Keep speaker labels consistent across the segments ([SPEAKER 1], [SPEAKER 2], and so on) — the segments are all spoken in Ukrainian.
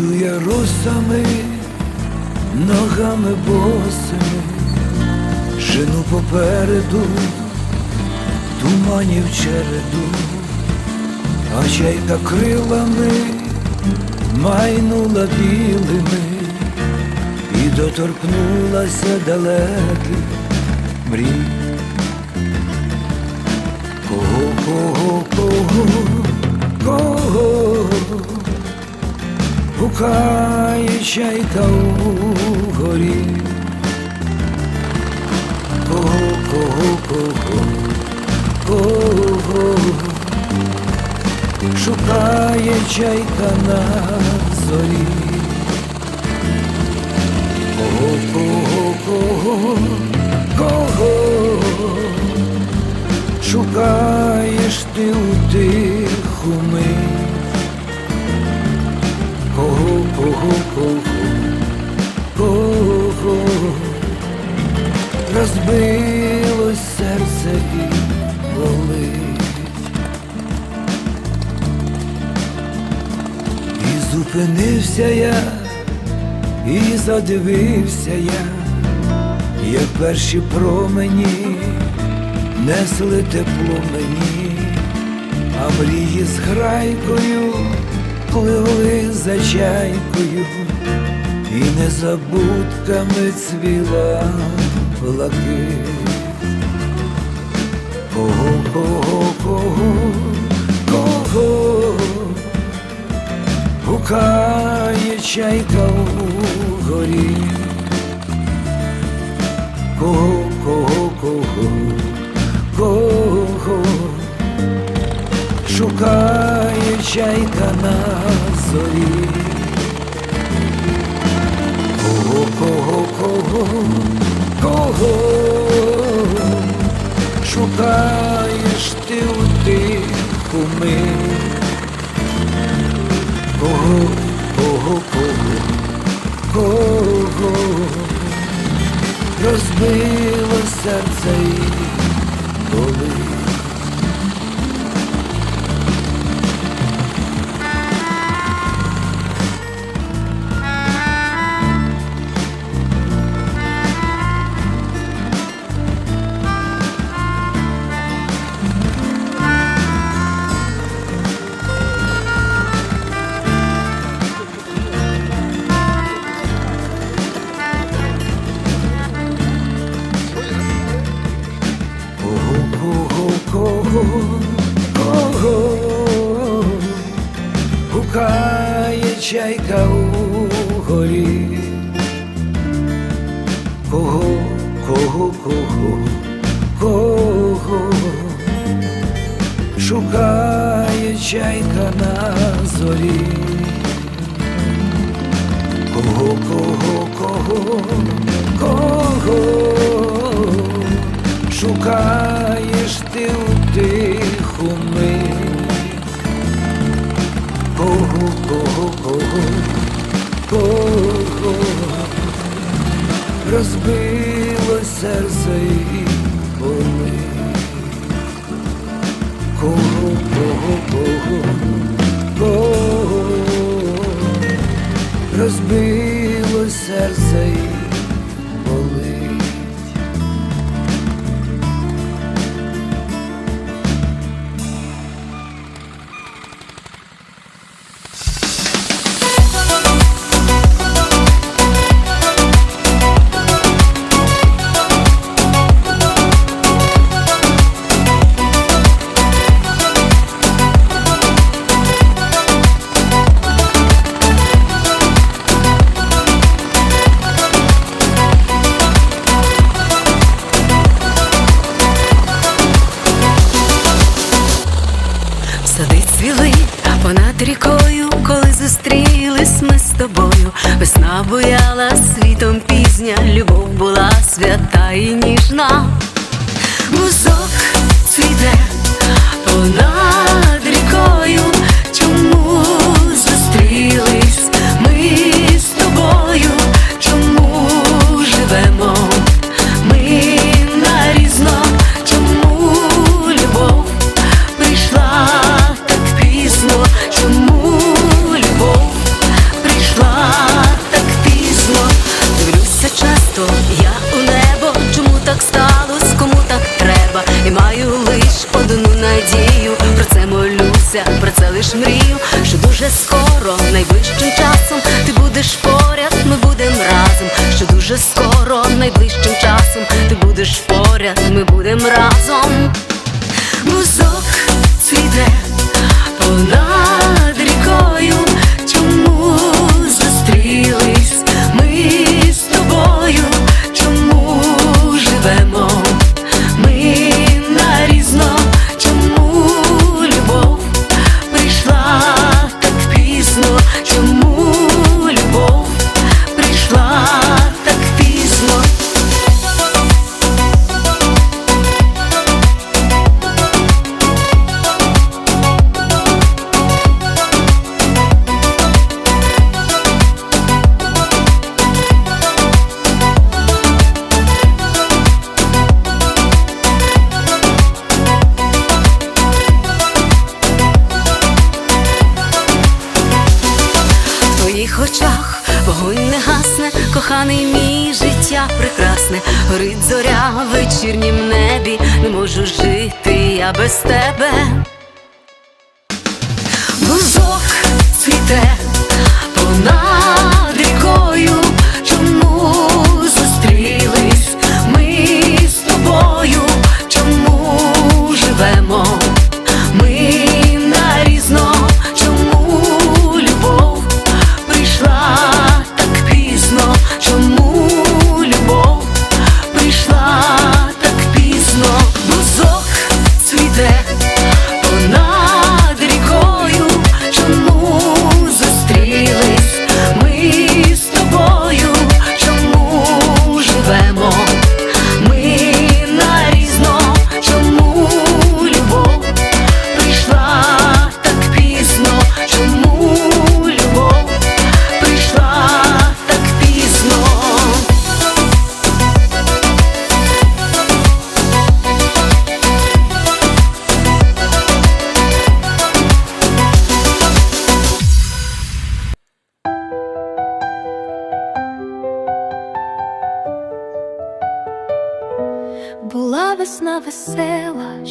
[SPEAKER 1] росами, ногами босими, Жену попереду, туманів череду, а чайка крилами майнула білими. І доторкнулася далеких мрій. Кого, кого, кого, кого гукає чайка у горі. Кого, кого, кого, кого шукає чайка на зорі. Кого, кого, кого, кого шукаєш ти у тиху мить? Розбилось серце і болить. І зупинився я, і задивився я, як перші промені несли тепло мені, а мрії з грайкою пливли за чайкою, і незабудками цвіла блакить. Кого, кого, кого, кого гукає чайка у горі. Кого, кого, кого, кого шукає чайка на зорі. Кого, кого, кого, кого шукаєш ти у тиху мить? Кого, кого, кого, кого розбило серце і болить. Чайка у горі. Кого, кого, кого, кого шукає чайка на зорі. Кого, кого, кого, кого Кого, кого, розбило серце і болить? Кого, кого, кого, кого розбило серце і
[SPEAKER 2] понад рікою, коли зустрілись ми з тобою. Весна буяла світом пізня, любов була свята і ніжна. Бузок лиш мрію, що дуже скоро, найближчим часом ти будеш поряд, ми будем разом, що дуже скоро, найближчим часом ти будеш поряд, ми будем разом. Прекрасне, горить зоря в вечірнім небі, не можу жити я без тебе. Бузок цвіте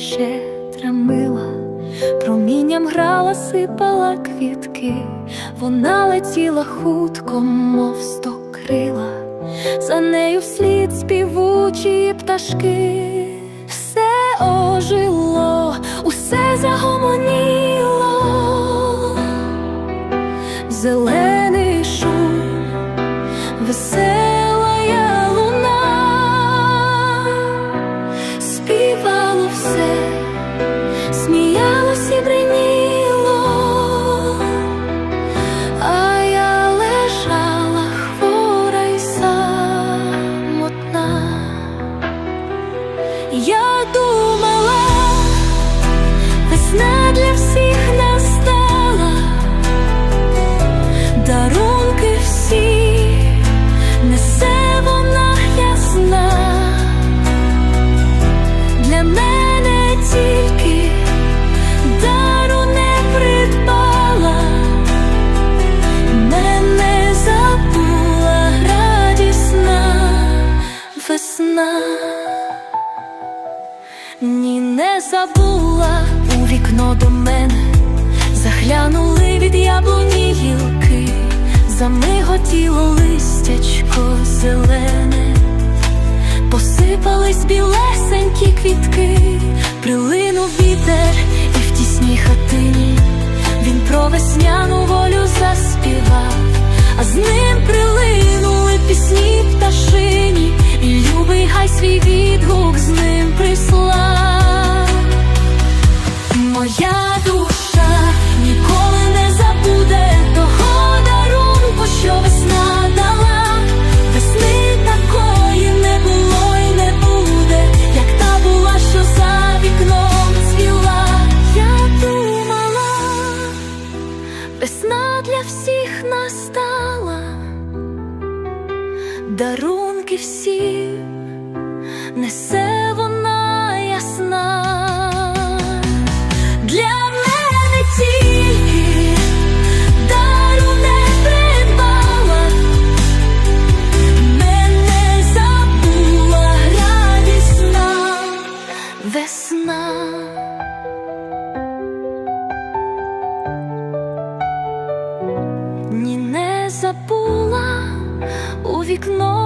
[SPEAKER 3] щедра мила, промінням грала, сипала квітки, вона летіла хутко, мов сто крила, за нею вслід співучі пташки, все ожило, усе загомоніло, забула у вікно до мене, заглянули від яблуні гілки, замиготіло листячко зелене. Посипались білесенькі квітки, прилинув вітер, і в тісній хатині. Він про весняну волю заспівав, а з ним прилинули пісні пташині, і любий гай свій відгук з ним прислав. Моя душа ніколи не забуде того дарунку, що весна дала. Весни такої не було й не буде, як та була, що за вікном цвіла. Я думала, весна для всіх настала, дарунки всі несе вікно